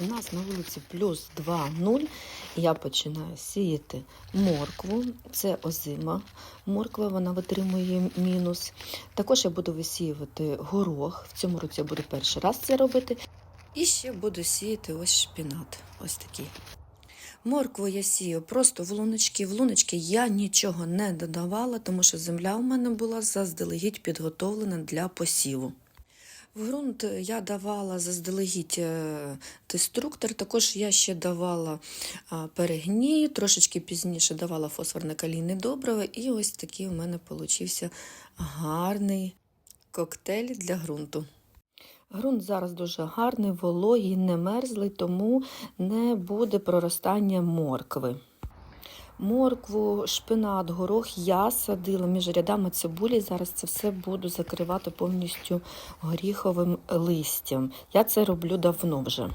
В нас на вулиці плюс 2-0. Я починаю сіяти моркву. Це озима морква, вона витримує мінус. Також я буду висіювати горох. В цьому році я буду перший раз це робити. І ще буду сіяти ось шпінат. Ось такий. Моркву я сію просто в луночки. В луночки я нічого не додавала, тому що земля у мене була заздалегідь підготовлена для посіву. В ґрунт я давала заздалегідь е, деструктор, також я ще давала перегній, трошечки пізніше давала фосфорне калійне добриво, і ось такий у мене получився гарний коктейль для ґрунту. Грунт зараз дуже гарний, вологий, не мерзлий, тому не буде проростання моркви. Моркву, шпинат, горох я садила між рядами цибулі. Зараз це все буду закривати повністю горіховим листям. Я це роблю давно вже.